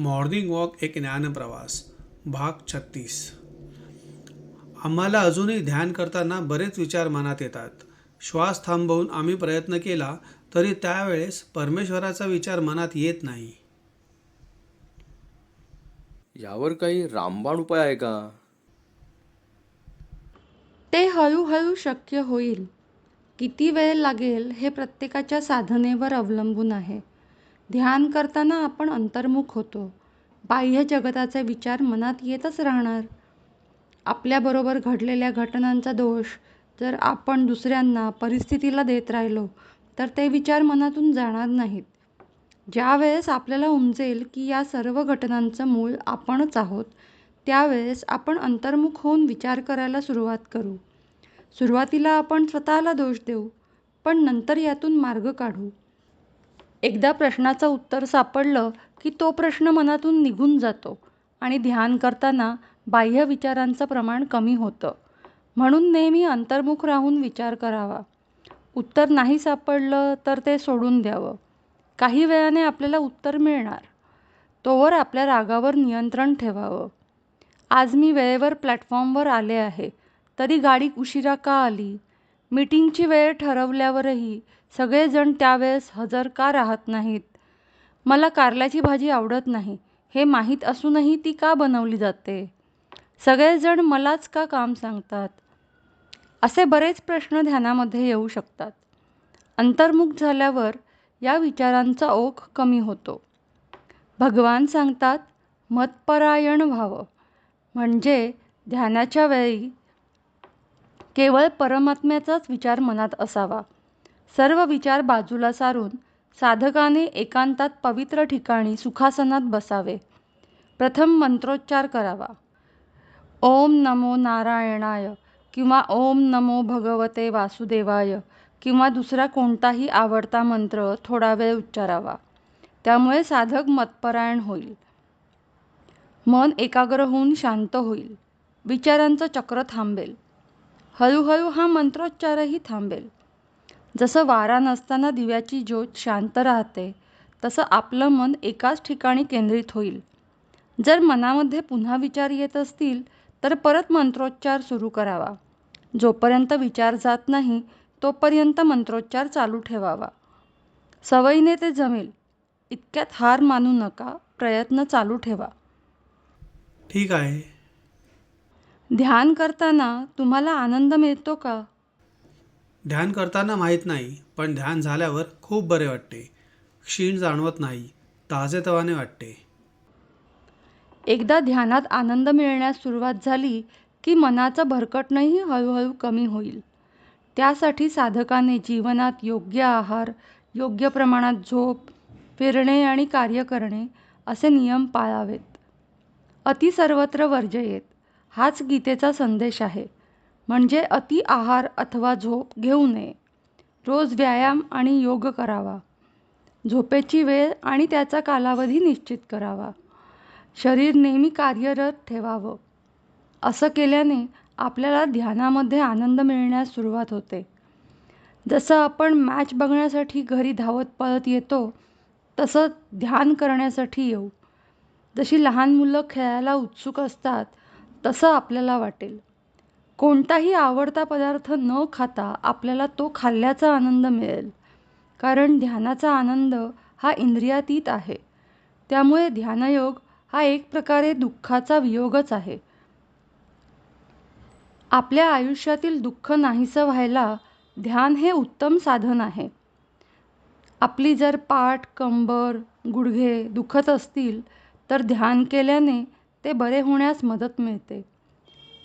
Morning walk एक ज्ञानप्रवास भाग छत्तीस. आम्हाला अजूनही ध्यान करताना बरेच विचार मनात येतात. श्वास थांबवून आम्ही प्रयत्न केला तरी त्यावेळेस परमेश्वराचा विचार मनात येत नाही. यावर काही रामबाण उपाय आहे का? ते हळूहळू शक्य होईल. किती वेळ लागेल हे प्रत्येकाच्या साधनेवर अवलंबून आहे. ध्यान करताना आपण अंतर्मुख होतो. बाह्य जगताचा विचार मनात येतच राहणार. आपल्याबरोबर घडलेल्या घटनांचा दोष जर आपण दुसऱ्यांना परिस्थितीला देत राहिलो तर ते विचार मनातून जाणार नाहीत. ज्यावेळेस आपल्याला उमजेल की या सर्व घटनांचं मूळ आपणच आहोत त्यावेळेस आपण अंतर्मुख होऊन विचार करायला सुरुवात करू. सुरुवातीला आपण स्वतःला दोष देऊ पण नंतर यातून मार्ग काढू. एकदा प्रश्नाचं उत्तर सापडलं की तो प्रश्न मनातून निघून जातो आणि ध्यान करताना बाह्य विचारांचं प्रमाण कमी होतं. म्हणून नेहमी अंतर्मुख राहून विचार करावा. उत्तर नाही सापडलं तर ते सोडून द्यावं. काही वेळाने आपल्याला उत्तर मिळणार. तोवर आपल्या रागावर नियंत्रण ठेवावं. आज मी वेळेवर प्लॅटफॉर्मवर आले आहे. तरी गाडी उशिरा का आली? मीटिंगची वेळ ठरवल्यावरही सगळेजण त्यावेळेस हजर का राहत नाहीत? मला कारल्याची भाजी आवडत नाही. हे माहीत असूनही ती का बनवली जाते? सगळेजण मलाच का काम सांगतात? असे बरेच प्रश्न ध्यानामध्ये येऊ शकतात. अंतर्मुख झाल्यावर या विचारांचा ओघ कमी होतो. भगवान सांगतात मतपरायण व्हावं. म्हणजे ध्यानाच्या वेळी केवळ परमात्म्याचाच विचार मनात असावा. सर्व विचार बाजूला सारून साधकाने एकांतात पवित्र ठिकाणी सुखासनात बसावे. प्रथम मंत्रोच्चार करावा. ओम नमो नारायणाय किंवा ओम नमो भगवते वासुदेवाय किंवा दुसरा कोणताही आवडता मंत्र थोडा वेळ उच्चारावा. त्यामुळे साधक मतपरायण होईल. मन एकाग्र होऊन शांत होईल. विचारांचं चक्र थांबेल. हळूहळू हा मंत्रोच्चारही थांबेल. जसं वारा नसताना दिव्याची ज्योत शांत राहते तसं आपलं मन एकाच ठिकाणी केंद्रित होईल. जर मनामध्ये पुन्हा विचार येत असतील तर परत मंत्रोच्चार सुरू करावा. जोपर्यंत विचार जात नाही तोपर्यंत मंत्रोच्चार चालू ठेवावा. सवयीने ते जमेल. इतक्यात हार मानू नका प्रयत्न चालू ठेवा. ठीक आहे. ध्यान करताना तुम्हाला आनंद मिळतो का? ध्यान करताना माहीत नाही पण ध्यान झाल्यावर खूप बरे वाटते. क्षीण जाणवत नाही ताजेतवाने वाटते. एकदा ध्यानात आनंद मिळण्यास सुरुवात झाली की मनाचं भरकटणंही हळूहळू कमी होईल. त्यासाठी साधकाने जीवनात योग्य आहार योग्य प्रमाणात झोप फिरणे आणि कार्य करणे असे नियम पाळावेत. अति सर्वत्र वर्जयेत हाच गीतेचा संदेश आहे. म्हणजे अति आहार अथवा झोप घेऊ नये. रोज व्यायाम आणि योग करावा. झोपेची वेळ आणि त्याचा कालावधी निश्चित करावा. शरीर नेहमी कार्यरत ठेवावं. असं केल्याने आपल्याला ध्यानामध्ये आनंद मिळण्यास सुरुवात होते. जसं आपण मॅच बघण्यासाठी घरी धावत पळत येतो तसं ध्यान करण्यासाठी येऊ. जशी लहान मुलं खेळायला उत्सुक असतात तसं आपल्याला वाटेल. कोणताही आवडता पदार्थ न खाता आपल्याला तो खाल्ल्याचा आनंद मिळेल. कारण ध्यानाचा आनंद हा इंद्रियातीत आहे. त्यामुळे ध्यानयोग हा एक प्रकारे दुःखाचा वियोगच आहे. आपल्या आयुष्यातील दुःख नाहीसं व्हायला ध्यान हे उत्तम साधन आहे. आपली जर पाठ कंबर गुडघे दुखत असतील तर ध्यान केल्याने ते बरे होण्यास मदत मिळते.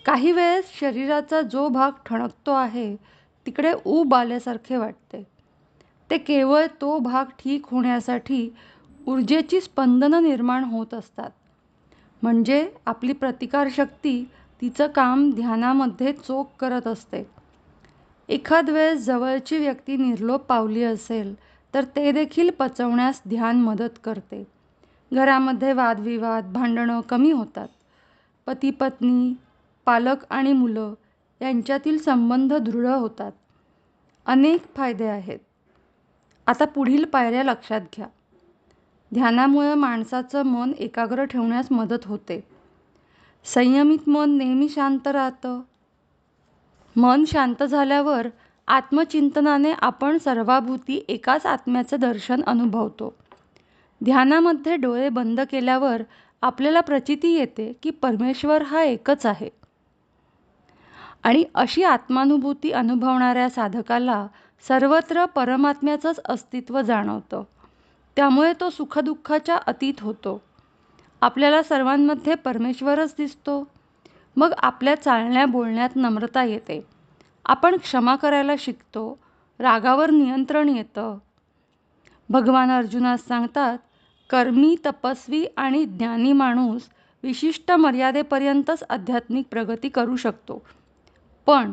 काही वेळेस शरीराचा जो भाग ठणकतो आहे तिकडे ऊब आल्यासारखे वाटते. ते केवळ तो भाग ठीक होण्यासाठी ऊर्जेची स्पंदनं निर्माण होत असतात. म्हणजे आपली प्रतिकारशक्ती तिचं काम ध्यानामध्ये चोख करत असते. एखाद वेळेस जवळची व्यक्ती निर्लोप पावली असेल तर ते देखील पचवण्यास ध्यान मदत करते. घरामध्ये वादविवाद भांडणं कमी होतात. पती पत्नी पालक आणि मुलं यांच्यातील संबंध दृढ होतात. अनेक फायदे आहेत. आता पुढील पायऱ्या लक्षात घ्या. ध्यानामुळे माणसाचं मन एकाग्र ठेवण्यास मदत होते. संयमित मन नेहमी शांत राहतं. मन शांत झाल्यावर आत्मचिंतनाने आपण सर्वाभूती एकाच आत्म्याचं दर्शन अनुभवतो. ध्यानामध्ये डोळे बंद केल्यावर आपल्याला प्रचिती येते की परमेश्वर हा एकच आहे. आणि अशी आत्मानुभूती अनुभवणाऱ्या साधकाला सर्वत्र परमात्म्याचंच अस्तित्व जाणवतं. त्यामुळे तो सुखदुःखाच्या अतीत होतो. आपल्याला सर्वांमध्ये परमेश्वरच दिसतो. मग आपल्या चालण्या बोलण्यात नम्रता येते. आपण क्षमा करायला शिकतो. रागावर नियंत्रण येतं. भगवान अर्जुनास सांगतात कर्मी तपस्वी आणि ज्ञानी माणूस विशिष्ट मर्यादेपर्यंतच आध्यात्मिक प्रगती करू शकतो. पण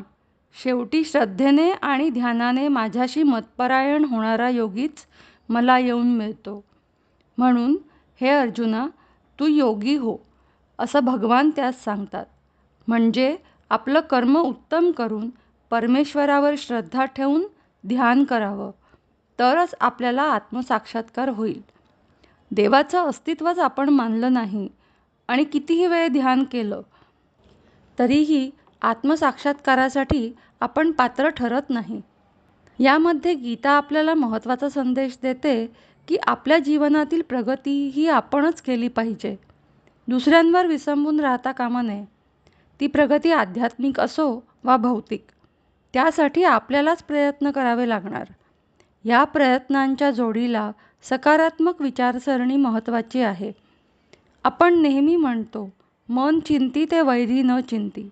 शेवटी श्रद्धेने आणि ध्यानाने माझ्याशी मतपरायण होणारा योगीच मला येऊन मिळतो. म्हणून हे अर्जुना तू योगी हो असं भगवान त्यास सांगतात. म्हणजे आपलं कर्म उत्तम करून परमेश्वरावर श्रद्धा ठेवून ध्यान करावं तरच आपल्याला आत्मसाक्षात्कार होईल. देवाचं अस्तित्वच आपण मानलं नाही आणि कितीही वेळ ध्यान केलं तरीही आत्मसाक्षात्कारासाठी आपण पात्र ठरत नाही. यामध्ये गीता आपल्याला महत्त्वाचा संदेश देते की आपल्या जीवनातील प्रगती ही आपणच केली पाहिजे. दुसऱ्यांवर विसंबून राहता कामा नये. ती प्रगती आध्यात्मिक असो वा भौतिक त्यासाठी आपल्यालाच प्रयत्न करावे लागणार. या प्रयत्नांच्या जोडीला सकारात्मक विचारसरणी महत्त्वाची आहे. आपण नेहमी म्हणतो मन चिंती ते वैरी न चिंती.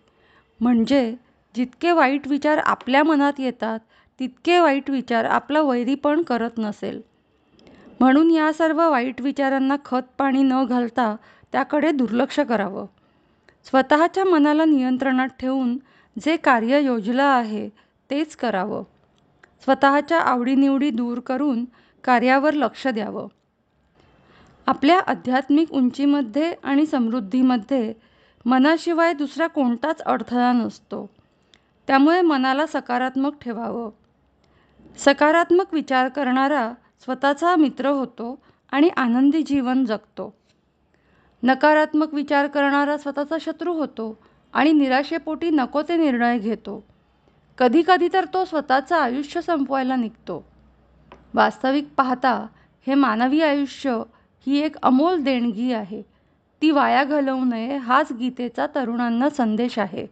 म्हणजे जितके वाईट विचार आपल्या मनात येतात तितके वाईट विचार आपला वैरी पण करत नसेल. म्हणून या सर्व वाईट विचारांना खत पाणी न घालता त्याकडे दुर्लक्ष करावं. स्वतःच्या मनाला नियंत्रणात ठेवून जे कार्य योजलं आहे तेच करावं. स्वतःच्या आवडीनिवडी दूर करून कार्यावर लक्ष द्यावं. आपल्या आध्यात्मिक उंचीमध्ये आणि समृद्धीमध्ये मनाशिवाय दुसरा कोणताच अडथळा नसतो. त्यामुळे मनाला सकारात्मक ठेवावं. सकारात्मक विचार करणारा स्वतःचा मित्र होतो आणि आनंदी जीवन जगतो. नकारात्मक विचार करणारा स्वतःचा शत्रू होतो आणि निराशेपोटी नको ते निर्णय घेतो. कधीकधी तर तो स्वतःचं आयुष्य संपवायला निघतो. वास्तविक पाहता हे मानवी आयुष्य ही एक अमोल देणगी आहे. ती वाया घालवू नये हाच गीतेचा तरुणांना संदेश आहे.